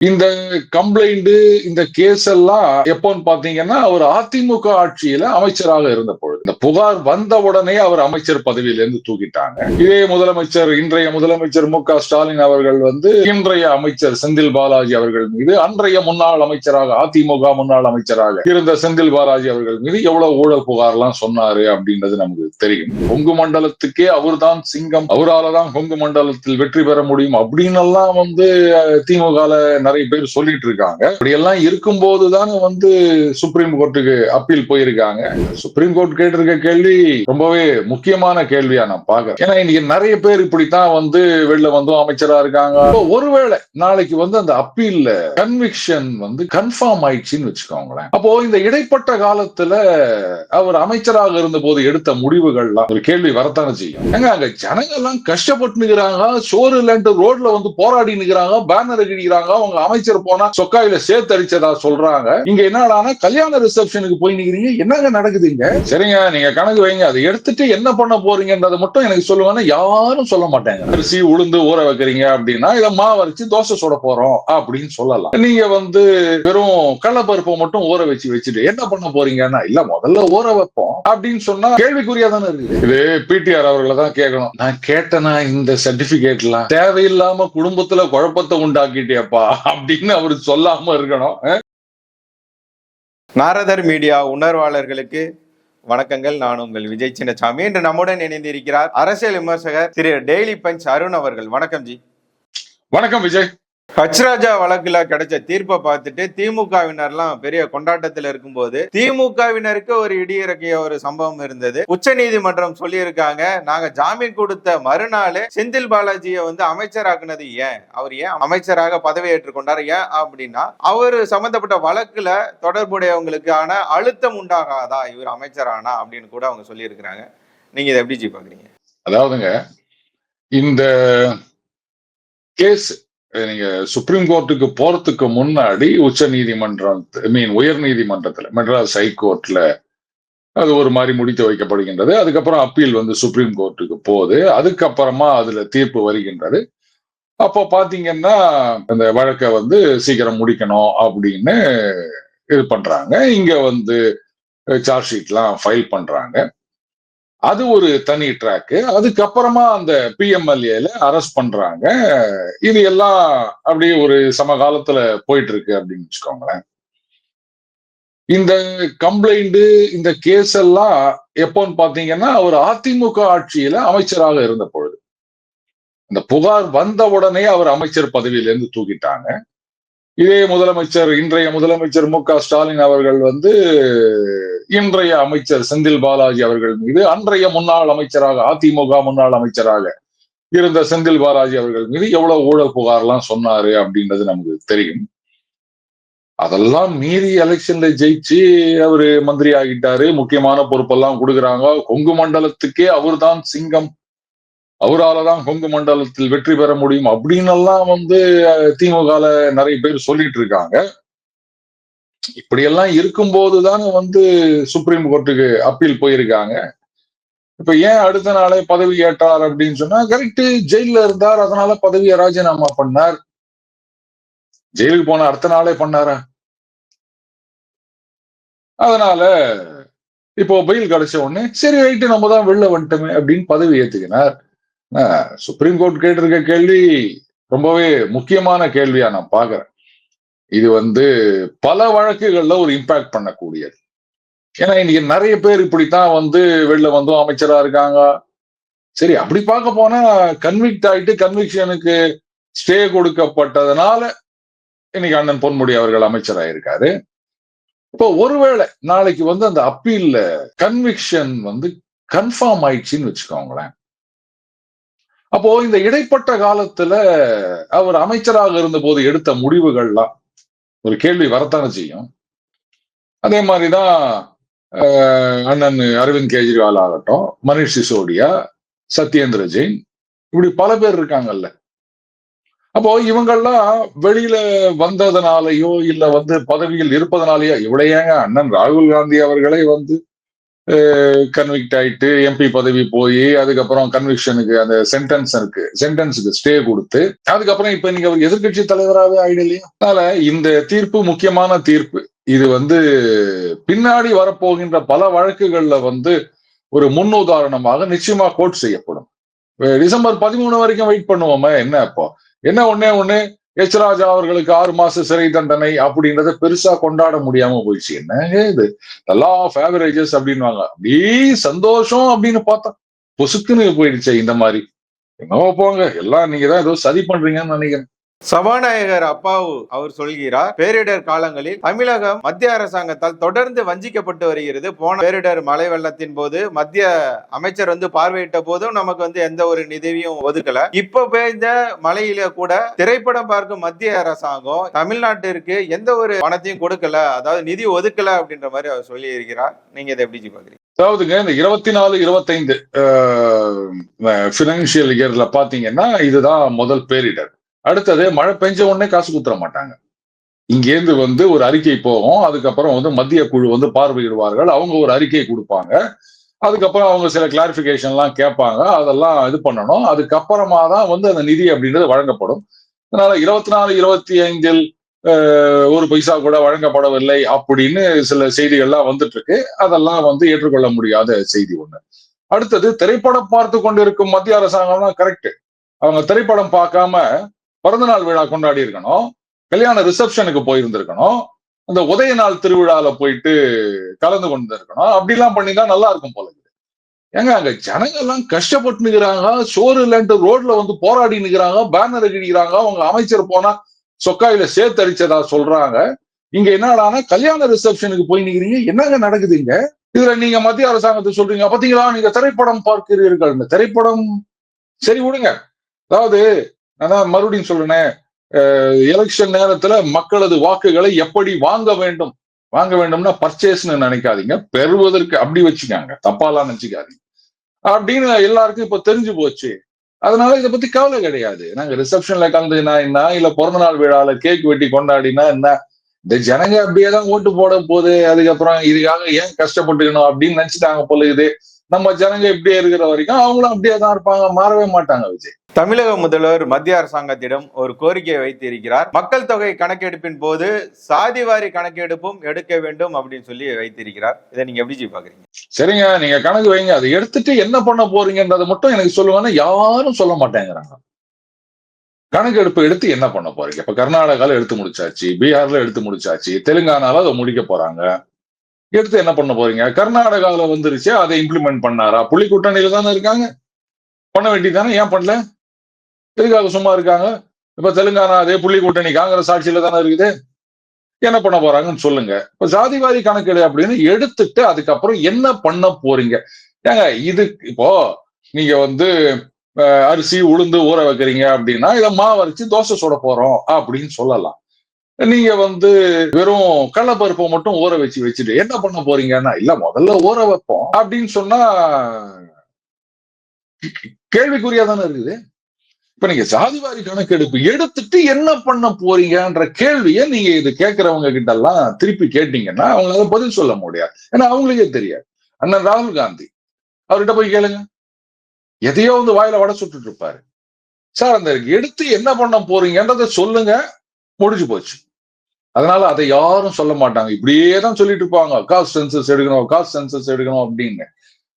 இந்த கம்ப்ளைண்ட் இந்த கேஸ் எல்லாம் எப்போன்னு பாத்தீங்கன்னா அவர் அதிமுக ஆட்சியில அமைச்சராக இருந்தப்போ இந்த புகார் வந்த உடனே அவர் அமைச்சர் பதவியிலிருந்து தூக்கிட்டாங்க. இதே முதலமைச்சர் இன்றைய முதலமைச்சர் மு ஸ்டாலின் அவர்கள் வந்து இன்றைய அமைச்சர் செந்தில் பாலாஜி அவர்கள் மீது அன்றைய முன்னாள் அமைச்சராக அதிமுக முன்னாள் அமைச்சராக இருந்த செந்தில் பாலாஜி அவர்கள் மீது எவ்வளவு ஊழல் புகார் எல்லாம் சொன்னாரு அப்படின்றது நமக்கு தெரியும். கொங்கு மண்டலத்துக்கே அவர்தான் சிங்கம். அவராலதான் கொங்கு மண்டலத்தில் வெற்றி பெற முடியும் அப்படின்னு எல்லாம் வந்து திமுக நிறைய பேர் சொல்லிட்டு இருக்காங்க. இப்படி எல்லாம் இருக்கும்போது தானே வந்து சுப்ரீம் கோர்ட்டுக்கு அப்பீல் போயிருக்காங்க. சுப்ரீம் கோர்ட் கேட்டிருக்க கேள்வி ரொம்பவே முக்கியமான கேள்வியா நான் பாக்குறேன் ஏன்னா இன்னைக்கு நிறைய பேர் இப்படித்தான் வந்து வெளில வந்து அமைச்சரா இருக்காங்க. ஒருவேளை நாளைக்கு வந்து அந்த அப்பீல்ல கன்விக்ஷன் வந்து கன்ஃபார்ம் ஆயிடுச்சுன்னு வச்சுக்கோங்களேன். அப்போ இந்த இடைப்பட்ட காலத்துல அவர் அமைச்சராக இருந்த போது எடுத்த முடிவுகள்லாம் ஒரு கேள்வி வரத்தானே செய்யும். ஏங்க அங்க ஜனங்க எல்லாம் கஷ்டப்பட்டு நிக்கிறாங்க சோறு இல்லன்ட்டு ரோட்ல வந்து போராடி நிக்கிறாங்க பேனர் கிழிக்கிறாங்க அவங்க அமைச்சர் போனா சொக்காயில சேர்த்து அடிச்சதா சொல்றாங்க. இங்க என்னடானா கல்யாண ரிசப்ஷனுக்கு போய் நிக்கிறீங்க என்னங்க நடக்குதுங்க சரிங்க நீங்க கணக்கு வைங்க அதை எடுத்துட்டு என்ன பண்ண போறீங்கன்றதை மட்டும் எனக்கு சொல்லுவாங்கன்னா யாரும் சொல்ல மாட்டாங்க. அரிசி உளுந்து ஊற வைக்கிறீங்க அப்படின்னா இதை மாவு அரைச்சு தோசை சுட போறோம் அப்படின்னு சொல்லலாம். நீங்க வந்து வெறும் கடலப்பருப்பை மட்டும் ஊற வச்சு வச்சுட்டு என்ன பண்ண போறீங்கன்னா இல்ல முதல்ல ஊற வைப்போம் அப்படின்னு சொன்னா கேள்விக்குறியா தானே இருக்கு இது பிடிஆர் அவர்களை தான் கேட்கணும். நான் கேட்டனா இந்த சர்டிபிகேட்லாம் தேவையில்லாம குடும்பத்துல குழப்பத்தை உண்டாக்கிட்டேப்பா அப்படின்னு அவரு சொல்லாம இருக்கணும். நாரதர் மீடியா உணர்வாளர்களுக்கு வணக்கங்கள். நான் உங்கள் விஜய் சின்னசாமி. இன்று நம்முடன் இணைந்திருக்கிறார் அரசியல் விமர்சகர் திரு டெய்லி பஞ்ச் அருண் அவர்கள். வணக்கம் ஜி. வணக்கம் விஜய். ஹச்ராஜா வழக்குல கிடைச்ச தீர்ப்பை பார்த்துட்டு திமுகவினர்லாம் பெரிய கொண்டாட்டத்தில் இருக்கும்போது திமுகவினருக்கு ஒரு இடியிறக்கிய ஒரு சம்பவம் இருந்தது. உச்ச நீதிமன்றம் சொல்லியிருக்காங்க நாங்க ஜாமீன் கொடுத்த மறுநாள் செந்தில் பாலாஜியை வந்து அமைச்சராக்குனது ஏன்? அவர் ஏன் அமைச்சராக பதவி ஏற்றுக்கொண்டார் ஏன்? அப்படின்னா அவர் சம்பந்தப்பட்ட வழக்குல தொடர்புடையவங்களுக்கான அழுத்தம் உண்டாகாதா? இவர் அமைச்சரானா? அப்படின்னு கூட அவங்க சொல்லியிருக்கிறாங்க. நீங்க இதை எப்படி ஜி பாக்குறீங்க அதாவதுங்க இந்த கேஸ் நீங்க சுப்ரீம் கோர்ட்டுக்கு போறதுக்கு முன்னாடி உச்ச நீதிமன்றம் ஐ மீன் உயர் நீதிமன்றத்துல மெட்ராஸ் ஹைகோர்ட்ல அது ஒரு மாதிரி முடித்து வைக்கப்படுகின்றது. அதுக்கப்புறம் அப்பீல் வந்து சுப்ரீம் கோர்ட்டுக்கு போகுது. அதுக்கப்புறமா அதுல தீர்ப்பு வருகின்றது. அப்போ பாத்தீங்கன்னா அந்த வழக்கை வந்து சீக்கிரம் முடிக்கணும் அப்படின்னு இது பண்றாங்க. இங்க வந்து சார்ஜ் ஷீட்லாம் ஃபைல் பண்றாங்க. அது ஒரு தனி ட்ராக்கு அதுக்கப்புறமா அந்த பிஎம்எல்ஏல அரெஸ்ட் பண்றாங்க. இது எல்லாம் அப்படியே ஒரு சமகாலத்துல போயிட்டு இருக்கு அப்படின்னு வச்சுக்கோங்களேன். இந்த கம்ப்ளைண்ட் இந்த கேஸ் எல்லாம் எப்போன்னு பாத்தீங்கன்னா அவர் அதிமுக ஆட்சியில அமைச்சராக இருந்த பொழுது. இந்த புகார் வந்த உடனே அவர் அமைச்சர் பதவியிலிருந்து தூக்கிட்டாங்க. இதே முதலமைச்சர் இன்றைய முதலமைச்சர் மு க ஸ்டாலின் அவர்கள் வந்து இன்றைய அமைச்சர் செந்தில் பாலாஜி அவர்கள் மீது அன்றைய முன்னாள் அமைச்சராக அதிமுக முன்னாள் அமைச்சராக இருந்த செந்தில் பாலாஜி அவர்கள் மீது எவ்வளவு ஊழல் புகார்லாம் சொன்னாரு அப்படின்றது நமக்கு தெரியும். அதெல்லாம் மீறி எலெக்ஷன்ல ஜெயிச்சு அவரு மந்திரி ஆகிட்டாரு முக்கியமான பொறுப்பெல்லாம் கொடுக்குறாங்க. கொங்கு மண்டலத்துக்கே அவர்தான் சிங்கம். அவராலதான் கொங்கு மண்டலத்தில் வெற்றி பெற முடியும் அப்படின்னு எல்லாம் வந்து திமுகல நிறைய பேர் சொல்லிட்டு இருக்காங்க. இப்படியெல்லாம் இருக்கும்போது தானே வந்து சுப்ரீம் கோர்ட்டுக்கு அப்பீல் போயிருக்காங்க. இப்ப ஏன் அடுத்த நாளே பதவி ஏற்றார் அப்படின்னு சொன்னா கரெக்ட் ஜெயில இருந்தார் அதனால பதவியை ராஜினாமா பண்ணார். ஜெயிலுக்கு போன அடுத்த நாளே பண்ணாரா? அதனால இப்போ பெயில் கிடைச்ச உடனே சரி ரைட்டு நம்ம தான் வெளில வந்துட்டோமே அப்படின்னு பதவி ஏத்துக்கினார். சுப்ரீம் கோர்ட் கேட்டிருக்க கேள்வி ரொம்பவே முக்கியமான கேள்வியா நான் பாக்குறேன் இது வந்து பல வழக்குகள்ல ஒரு இம்பாக்ட் பண்ணக்கூடியது. ஏன்னா இன்னைக்கு நிறைய பேர் இப்படித்தான் வந்து வெளில வந்தும் அமைச்சரா இருக்காங்க. சரி அப்படி பார்க்க போனா கன்விக்ட் ஆயிட்டு கன்விக்ஷனுக்கு ஸ்டே கொடுக்கப்பட்டதுனால இன்னைக்கு அண்ணன் பொன்முடி அவர்கள் அமைச்சராயிருக்காரு. இப்போ ஒருவேளை நாளைக்கு வந்து அந்த அப்பீல்ல கன்விக்ஷன் வந்து கன்ஃபார்ம் ஆயிடுச்சுன்னு வச்சுக்கோங்களேன். அப்போ இந்த இடைப்பட்ட காலத்துல அவர் அமைச்சராக இருந்த போது எடுத்த முடிவுகள்லாம் ஒரு கேள்வி வரத்தானே செய்யும்? அதே மாதிரிதான் அண்ணன் அரவிந்த் கெஜ்ரிவால் ஆகட்டும் மனிஷ் சிசோடியா சத்யேந்திர ஜெயின் இப்படி பல பேர் இருக்காங்கல்ல. அப்போ இவங்கெல்லாம் வெளியில வந்ததுனாலயோ இல்ல வந்து பதவியில் இருப்பதனாலயோ இவ்வளையாங்க அண்ணன் ராகுல் காந்தி அவர்களே வந்து கன்விக்ட் ஆயிட்டு எம்பி பதவி போய் அதுக்கப்புறம் கன்விக்ஷனுக்கு அந்த சென்டென்ஸுக்கு சென்டென்ஸுக்கு ஸ்டே கொடுத்து அதுக்கப்புறம் இப்ப நீங்க அவர் எதிர்கட்சி தலைவராகவே ஆயிடலையா. அதனால இந்த தீர்ப்பு முக்கியமான தீர்ப்பு. இது வந்து பின்னாடி வரப்போகின்ற பல வழக்குகள்ல வந்து ஒரு முன் உதாரணமாக நிச்சயமா கோட் செய்யப்படும். டிசம்பர் பதிமூணு வரைக்கும் வெயிட் பண்ணுவோமே என்ன அப்போ? என்ன ஒன்னே ஒன்னு எச் ராஜா அவர்களுக்கு ஆறு மாச சிறை தண்டனை அப்படின்றத பெருசா கொண்டாட முடியாம போயிடுச்சு. என்னங்க இது? லா ஆஃப் ஆவரேஜஸ் அப்படின்வாங்க அப்படி சந்தோஷம் அப்படின்னு பார்த்தா பொசுக்குன்னு போயிடுச்சே இந்த மாதிரி. என்னவோ போங்க. எல்லாம் நீங்க தான் ஏதோ சதி பண்றீங்கன்னு நினைக்கிறேன். சபாநாயகர் அப்பாவு அவர் சொல்கிறார் பேரிடர் காலங்களில் தமிழகம் மத்திய அரசாங்கத்தால் தொடர்ந்து வஞ்சிக்கப்பட்டு வருகிறது. போன பேரிடர் மழை வெள்ளத்தின் போது மத்திய அமைச்சர் வந்து பார்வையிட்ட போதும் நமக்கு வந்து எந்த ஒரு நிதியும் ஒதுக்கல. இப்ப பெய்த மழையில கூட திரைப்படம் பார்க்கும் மத்திய அரசாங்கம் தமிழ்நாட்டிற்கு எந்த ஒரு பணத்தையும் கொடுக்கல அதாவது நிதி ஒதுக்கல அப்படின்ற மாதிரி அவர் சொல்லி இருக்கிறார் நீங்க இதை எப்படி பாக்குறீங்க அதாவதுங்க இந்த இருபத்தி நாலு இருபத்தைந்து பினான்சியல் இயர்ல பாத்தீங்கன்னா இதுதான் முதல் பேரிடர். அடுத்தது மழை பெஞ்ச உடனே காசு குத்துற மாட்டாங்க. இங்கேருந்து வந்து ஒரு அறிக்கை போகும். அதுக்கப்புறம் வந்து மத்திய குழு வந்து பார்வையிடுவார்கள். அவங்க ஒரு அறிக்கை கொடுப்பாங்க. அதுக்கப்புறம் அவங்க சில கிளாரிபிகேஷன்லாம் கேட்பாங்க. அதெல்லாம் இது பண்ணணும். அதுக்கப்புறமா தான் வந்து அந்த நிதி அப்படின்றது வழங்கப்படும். அதனால இருபத்தி நாலு இருபத்தி ஐந்தில் ஒரு பைசா கூட வழங்கப்படவில்லை அப்படின்னு சில செய்திகள்லாம் வந்துட்டு இருக்கு அதெல்லாம் வந்து ஏற்றுக்கொள்ள முடியாத செய்தி ஒண்ணு. அடுத்தது திரைப்படம் பார்த்து கொண்டிருக்கும் மத்திய அரசாங்கம்லாம் கரெக்ட் அவங்க திரைப்படம் பார்க்காம பிறந்தநாள் விழா கொண்டாடி இருக்கணும். கல்யாண ரிசப்ஷனுக்கு போயிருந்திருக்கணும். அந்த உதய நாள் திருவிழால போயிட்டு கலந்து கொண்டு இருக்கணும் அப்படிலாம் பண்ணிதான் நல்லா இருக்கும் போல ஏங்க அங்க ஜனங்க எல்லாம் கஷ்டப்பட்டு நிக்கிறாங்க. சோறு இல்லைன்ட்டு ரோட்ல வந்து போராடி நிக்கிறாங்க. பேனர் கிழிக்கிறாங்க அவங்க அமைச்சர் போனா சொக்காயில சேர்த்தடிச்சதா சொல்றாங்க. இங்க என்னடானா கல்யாண ரிசப்ஷனுக்கு போய் நிக்கிறீங்க. என்னங்க நடக்குதுங்க இதுல நீங்க மத்திய அரசாங்கத்தை சொல்றீங்க. பாத்தீங்களா? நீங்க திரைப்படம் பார்க்கிறீர்கள். இந்த திரைப்படம் சரி விடுங்க. அதாவது நான் மறுபடியும் சொல்றேனே எலெக்ஷன் நேரத்துல மக்களது வாக்குகளை எப்படி வாங்க வேண்டும்? வாங்க வேண்டும்னா பர்ச்சேஸ்னு நினைக்காதீங்க பெறுவதற்கு அப்படி வச்சுக்காங்க தப்பாலாம் நினைச்சுக்காதீங்க. அப்படின்னு எல்லாருக்கும் இப்ப தெரிஞ்சு போச்சு. அதனால இதை பத்தி கவலை கிடையாது. நாங்க ரிசப்ஷன்ல கலந்துனா என்ன இல்ல பிறந்த நாள் விழால கேக் வெட்டி கொண்டாடினா என்ன? இந்த ஜனங்க அப்படியே தான் ஓட்டு போட போகுது அதுக்கப்புறம் இதுக்காக ஏன் கஷ்டப்பட்டுக்கணும் அப்படின்னு நினைச்சிட்டாங்க போல இது நம்ம ஜனங்க இப்படியே இருக்கிற வரைக்கும் அவங்களும் அப்படியே தான் இருப்பாங்க மாறவே மாட்டாங்க விஜய். தமிழக முதல்வர் மத்திய அரசாங்கத்திடம் ஒரு கோரிக்கையை வைத்திருக்கிறார். மக்கள் தொகை கணக்கெடுப்பின் போது சாதிவாரி கணக்கெடுப்பும் எடுக்க வேண்டும் அப்படின்னு சொல்லி வைத்திருக்கிறார். இதை நீங்க எப்படி பாக்குறீங்க? சரிங்க நீங்க கணக்கு வைங்க. அதை எடுத்துட்டு என்ன பண்ண போறீங்கன்றதை மட்டும் எனக்கு சொல்லுவாங்கன்னா யாரும் சொல்ல மாட்டேங்கிறாங்க. கணக்கெடுப்பு எடுத்து என்ன பண்ண போறீங்க? இப்ப கர்நாடகால எடுத்து முடிச்சாச்சு பீகார்ல எடுத்து முடிச்சாச்சு தெலுங்கானால அதை முடிக்க போறாங்க. எடுத்து என்ன பண்ண போறீங்க? கர்நாடகாவில் வந்துருச்சு அதை இம்ப்ளிமெண்ட் பண்ணாரா? புள்ளி கூட்டணியில தானே இருக்காங்க. பண்ண வேண்டியதானே ஏன் பண்ணல? எதுக்காக சும்மா இருக்காங்க? இப்ப தெலுங்கானா அதே புள்ளி கூட்டணி காங்கிரஸ் ஆட்சியில தானே இருக்குது. என்ன பண்ண போறாங்கன்னு சொல்லுங்க. இப்ப ஜாதிவாரி கணக்கெடு அப்படின்னு எடுத்துட்டு அதுக்கப்புறம் என்ன பண்ண போறீங்க? ஏங்க இது இப்போ நீங்க வந்து அரிசி உளுந்து ஊற வைக்கிறீங்க அப்படின்னா இதை மாவு அரைச்சு தோசை சுட போறோம் அப்படின்னு சொல்லலாம். நீங்க வந்து வெறும் கடலப்பருப்பை மட்டும் ஊற வச்சு வச்சுட்டு என்ன பண்ண போறீங்கன்னா இல்ல முதல்ல ஊற வைப்போம் அப்படின்னு சொன்னா கேள்விக்குறியா தானே இருக்குது? இப்ப நீங்க ஜாதிவாரி கணக்கெடுப்பு எடுத்துட்டு என்ன பண்ண போறீங்கன்ற கேள்வியை நீங்க இது கேட்கறவங்க கிட்ட எல்லாம் திருப்பி கேட்டீங்கன்னா அவங்களால பதில் சொல்ல முடியாது. ஏன்னா அவங்களுக்கே தெரியாது. அண்ணன் ராகுல் காந்தி அவர்கிட்ட போய் கேளுங்க. எதையோ வந்து வாயில வட சுட்டுட்டு இருப்பாரு. சார் அந்த எடுத்து என்ன பண்ண போறீங்கன்றத சொல்லுங்க. முடிஞ்சு போச்சு. அதனால அதை யாரும் சொல்ல மாட்டாங்க. இப்படியே தான் சொல்லிட்டு இருப்பாங்க. காஸ்ட் சென்சஸ் எடுக்கணும் காஸ்ட் சென்சஸ் எடுக்கணும் அப்படின்னு.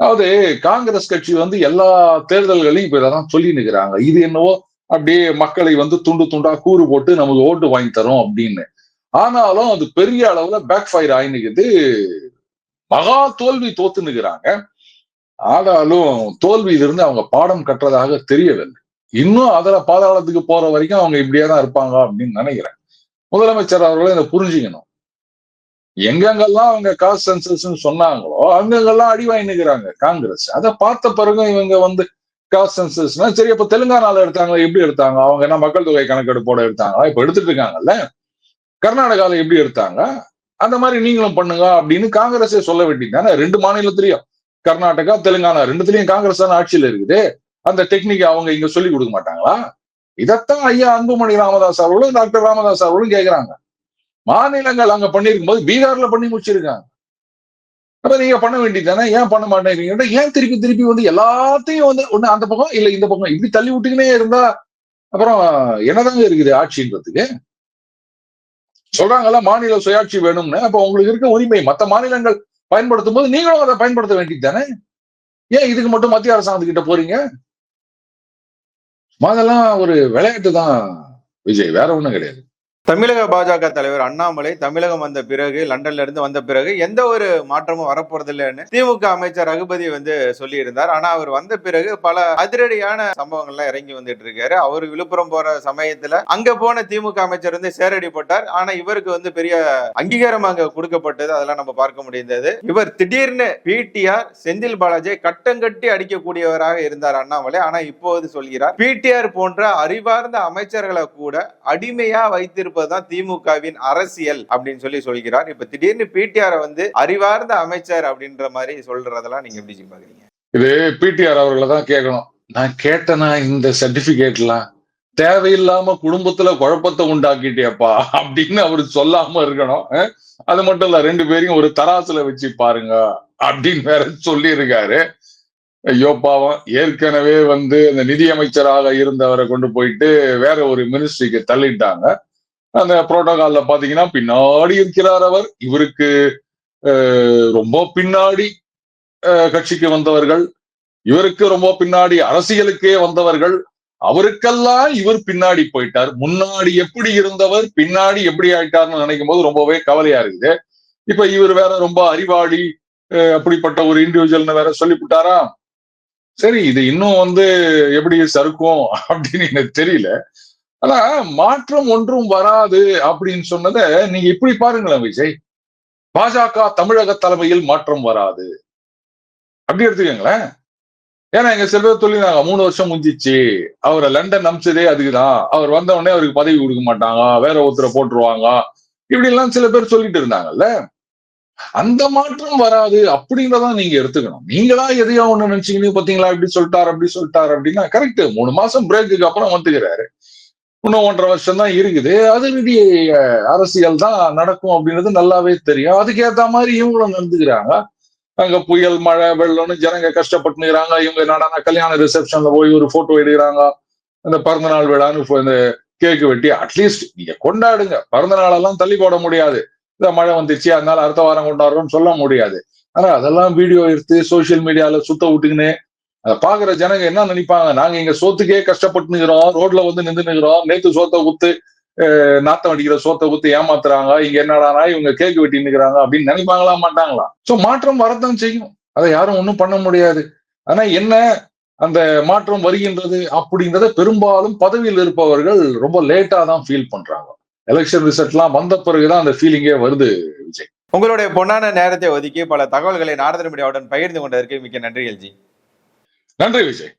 அதாவது காங்கிரஸ் கட்சி வந்து எல்லா தேர்தல்களையும் இப்ப இதான் சொல்லி நிற்கிறாங்க இது என்னவோ அப்படியே மக்களை வந்து துண்டு துண்டா கூறு போட்டு நமக்கு ஓட்டு வாங்கி தரும் அப்படின்னு. ஆனாலும் அது பெரிய அளவுல பேக் ஃபயர் ஆயினுக்குது மகா தோல்வி தோத்து நிற்கிறாங்க ஆனாலும் தோல்வியிலிருந்து அவங்க பாடம் கற்றதாக தெரியவில்லை. இன்னும் அதுல பாதாளத்துக்கு போற வரைக்கும் அவங்க இப்படியே தான் இருப்பாங்க அப்படின்னு நினைக்கிறேன். முதலமைச்சர் அவர்களை இதை புரிஞ்சுக்கணும். எங்கெங்கெல்லாம் அவங்க காஸ்ட் சென்சஸ் சொன்னாங்களோ அங்கங்கெல்லாம் அடி வாங்கினுக்கிறாங்க காங்கிரஸ். அதை பார்த்த பிறகு இவங்க வந்து காஸ்ட் சென்சஸ்னா சரி அப்ப தெலுங்கானால எடுத்தாங்களா எப்படி எடுத்தாங்க? அவங்க என்ன மக்கள் தொகை கணக்கெடுப்போட எடுத்தாங்களா? இப்ப எடுத்துட்டு இருக்காங்கல்ல கர்நாடகால எப்படி எடுத்தாங்க? அந்த மாதிரி நீங்களும் பண்ணுங்க அப்படின்னு காங்கிரஸே சொல்ல வேண்டியதானே ரெண்டு மாநிலத்திலையும். கர்நாடகா தெலுங்கானா ரெண்டுத்திலயும் காங்கிரஸ் தானே ஆட்சியில் இருக்குது. அந்த டெக்னிக் அவங்க இங்க சொல்லி கொடுக்க மாட்டாங்களா? இதைத்தான் ஐயா அன்புமணி ராமதாஸ் அவர்களும் டாக்டர் ராமதாஸ் அவர்களும் கேட்கிறாங்க மாநிலங்கள் அங்க பண்ணிருக்கும் போது பீகார்ல பண்ணி முடிச்சிருக்காங்க. அப்ப நீங்க பண்ண வேண்டியது தானே ஏன் பண்ண மாட்டேங்கிறீங்க? ஏன் திருப்பி திருப்பி வந்து எல்லாத்தையும் வந்து ஒண்ணு அந்த பக்கம் இல்ல இந்த பக்கம் இப்படி தள்ளி விட்டுக்கினே இருந்தா அப்புறம் என்னதாங்க இருக்குது ஆட்சின்றதுக்கு? சொல்றாங்கல்ல மாநில சுயாட்சி வேணும்னு. அப்ப உங்களுக்கு இருக்க உரிமை. மத்த மாநிலங்கள் பயன்படுத்தும் போது நீங்களும் அதை பயன்படுத்த வேண்டியது தானே ஏன் இதுக்கு மட்டும் மத்திய அரசாங்கத்துக்கிட்ட போறீங்க? அதெல்லாம் ஒரு விளையாட்டு தான் விஜய். வேற ஒண்ணும் கிடையாது. தமிழக பாஜக தலைவர் அண்ணாமலை தமிழகம் வந்த பிறகு லண்டன்ல இருந்து வந்த பிறகு எந்த ஒரு மாற்றமும் வரப்போறதில்லைன்னு திமுக அமைச்சர் ரகுபதி வந்து சொல்லி இருந்தார் ஆனா அவர் வந்த பிறகு பல அதிரடியான சம்பவங்கள்லாம் இறங்கி வந்துட்டு இருக்காரு. அவர் விழுப்புரம் போற சமயத்துல அங்க போன திமுக அமைச்சர் வந்து சேரடிப்பட்டார் ஆனா இவருக்கு வந்து பெரிய அங்கீகாரம் அங்க கொடுக்கப்பட்டது அதெல்லாம் நம்ம பார்க்க முடிந்தது. இவர் திடீர்னு பிடிஆர் செந்தில் பாலாஜியை கட்டங்கட்டி அடிக்கக்கூடியவராக இருந்தார் அண்ணாமலை. ஆனா இப்போது சொல்கிறார் பிடிஆர் போன்ற அறிவார்ந்த அமைச்சர்களை கூட அடிமையா வைத்திருப்பதுதான் திமுகவின் அரசியல் அப்படின்னு சொல்லி சொல்கிறார். இப்ப திடீர்னு பிடிஆர் வந்து அறிவார்ந்த அமைச்சர் அப்படின்ற மாதிரி சொல்றதெல்லாம் நீங்க எப்படி பாக்குறீங்க? இது பிடிஆர் அவர்களை தான் கேட்கணும். நான் கேட்டனா இந்த சர்டிபிகேட்லாம் தேவையில்லாம குடும்பத்துல குழப்பத்தை உண்டாக்கிட்டேப்பா அப்படின்னு அவரு சொல்லாம இருக்கணும். அது மட்டும் இல்ல ரெண்டு பேரையும் ஒரு தராசுல வச்சு பாருங்க அப்படின்னு வேற சொல்லி இருக்காரு ஐயோ பாவம் ஏற்கனவே வந்து இந்த நிதியமைச்சராக இருந்தவரை கொண்டு போயிட்டு வேற ஒரு மினிஸ்ட்ரிக்கு தள்ளிட்டாங்க. அந்த புரோட்டோகால்ல பாத்தீங்கன்னா பின்னாடி இருக்கிறார் அவர். இவருக்கு ரொம்ப பின்னாடி அஹ், கட்சிக்கு வந்தவர்கள். இவருக்கு ரொம்ப பின்னாடி அரசியலுக்கே வந்தவர்கள். அவருக்கெல்லாம் இவர் பின்னாடி போயிட்டார். முன்னாடி எப்படி இருந்தவர் பின்னாடி எப்படி ஆயிட்டார்னு நினைக்கும் போது ரொம்பவே கவலையா இருக்குது. இப்ப இவர் வேற ரொம்ப அறிவாளி அஹ், அப்படிப்பட்ட ஒரு இண்டிவிஜுவல்னு வேற சொல்லிவிட்டாரா? சரி இது இன்னும் வந்து எப்படி சறுக்கும் அப்படின்னு எனக்கு தெரியல. ஆனா மாற்றம் ஒன்றும் வராது அப்படின்னு சொன்னதை நீங்க இப்படி பாருங்களேன் விஜய். பாஜக தமிழக தலைமையில் மாற்றம் வராது. அப்படி எடுத்துக்கங்களேன். ஏன்னா எங்க சில பேர் சொல்லிருந்தாங்க மூணு வருஷம் முடிஞ்சிச்சு. அவரை லண்டன் அமிச்சதே அதுக்குதான். அவர் வந்த உடனே அவருக்கு பதவி கொடுக்க மாட்டாங்க. வேற ஒருத்தரை போட்டுருவாங்க. இப்படி எல்லாம் சில பேர் சொல்லிட்டு இருந்தாங்கல்ல. அந்த மாற்றம் வராது அப்படின்றதான் நீங்க எடுத்துக்கணும். நீங்களா எதையோ ஒண்ணு நினைச்சீங்கன்னு பாத்தீங்களா? இப்படி சொல்லிட்டாரு அப்படி சொல்லிட்டாரு அப்படின்னா கரெக்ட் மூணு மாசம் பிரேக்குக்கு அப்புறம் வந்துக்கிறாரு. இன்னும் ஒன்றரை வருஷம் தான் இருக்குது. அது நிதி அரசியல் தான் நடக்கும் அப்படின்றது நல்லாவே தெரியும். அதுக்கேற்ற மாதிரி இவங்களும் நடந்துக்கிறாங்க. அங்க புயல் மழை வெள்ளம்னு ஜனங்க கஷ்டப்பட்டுக்கிறாங்க இவங்க என்னடா கல்யாண ரிசப்ஷன்ல போய் ஒரு போட்டோ எடுக்கிறாங்க. அந்த பிறந்த நாள் விழான்னு இந்த கேக்கு வெட்டி அட்லீஸ்ட் நீங்க கொண்டாடுங்க. பிறந்த நாளெல்லாம் தள்ளி போட முடியாது. இந்த மழை வந்துச்சு அதனால அடுத்த வாரம் கொண்டாடுறோம்னு சொல்ல முடியாது. ஆனா அதெல்லாம் வீடியோ எடுத்து சோசியல் மீடியால சுத்த விட்டுக்கின்னு அதை பாக்குற ஜனங்க என்ன நினைப்பாங்க? நாங்க இங்க சோத்துக்கே கஷ்டப்பட்டு நிக்கிறோம். ரோட்ல வந்து நின்று நிக்கிறோம். நேத்து சோத்த குத்து நாத்தம் அடிக்கிற சோத்த குத்து ஏமாத்துறாங்க. இங்க என்னடானா இவங்க கேக் வெட்டி நிக்கிறாங்க அப்படின்னு நினைப்பாங்களா மாட்டாங்களா? சோ மாற்றம் வரத்தான் செய்யும். அதை யாரும் ஒண்ணும் பண்ண முடியாது. ஆனா என்ன அந்த மாற்றம் வருகின்றது அப்படின்றத பெரும்பாலும் பதவியில் இருப்பவர்கள் ரொம்ப லேட்டா தான் ஃபீல் பண்றாங்க. எலெக்ஷன் ரிசல்ட்லாம் வந்த பிறகுதான் அந்த ஃபீலிங்கே வருது விஜய். உங்களுடைய பொன்னான நேரத்தை ஒதுக்கி பல தகவல்களை நாரதன் மீடியாவுடன் பகிர்ந்து கொண்டதற்கு மிக்க நன்றிகள் எல்ஜி நன்றி விஜய்